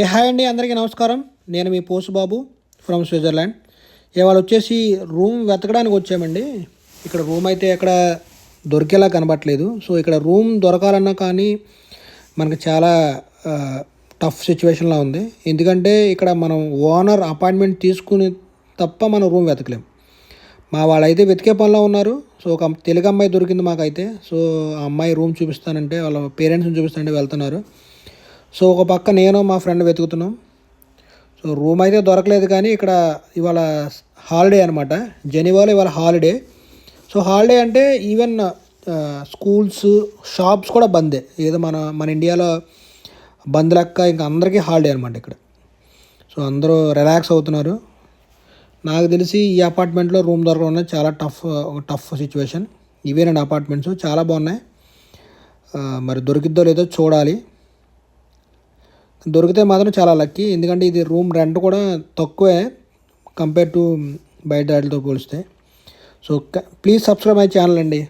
ఏ hi అండి అందరికీ నమస్కారం. నేను మీ పోసుబాబు ఫ్రమ్ స్విట్జర్లాండ్ ఇవాళ వచ్చేసి రూమ్ వెతకడానికి వచ్చామండి. ఇక్కడ రూమ్ అయితే ఎక్కడ దొరికేలా కనబట్టలేదు సో ఇక్కడ రూమ్ దొరకాలన్నా కానీ మనకి చాలా టఫ్ సిచ్యువేషన్లా ఉంది. ఎందుకంటే ఇక్కడ మనం ఓనర్ అపాయింట్మెంట్ తీసుకుని తప్ప మనం రూమ్ వెతకలేం. మా వాళ్ళైతే వెతికే పనిలో ఉన్నారు. సో ఒక తెలుగు అమ్మాయి దొరికింది మాకైతే. సో ఆ అమ్మాయి రూమ్ చూపిస్తానంటే వాళ్ళ పేరెంట్స్ని చూపిస్తానంటే వెళ్తున్నారు. సో ఒక పక్క నేను మా ఫ్రెండ్ వెతుకుతున్నాం. సో రూమ్ అయితే దొరకలేదు కానీ ఇక్కడ ఇవాళ హాలిడే అనమాట జెనీవాలో ఇవాళ హాలిడే. సో హాలిడే అంటే ఈవెన్ స్కూల్స్ షాప్స్ కూడా బందే. ఏదో మన మన ఇండియాలో బంద్ లెక్క ఇంకా అందరికీ హాలిడే అనమాట ఇక్కడ. సో అందరూ రిలాక్స్ అవుతున్నారు. నాకు తెలిసి ఈ అపార్ట్మెంట్లో రూమ్ దొరకడం అనేది చాలా టఫ్ టఫ్ సిచ్యువేషన్. ఇవేనండి అపార్ట్మెంట్స్. చాలా బాగున్నాయి. మరి దొరికిద్దో లేదో చూడాలి. దొరికితే మాత్రం చాలా లక్కీ. ఎందుకంటే ఇది రూమ్ రెంట్ కూడా తక్కువే కంపేర్ టు బయట వాటితో పోలిస్తే. So please subscribe my channel అండి.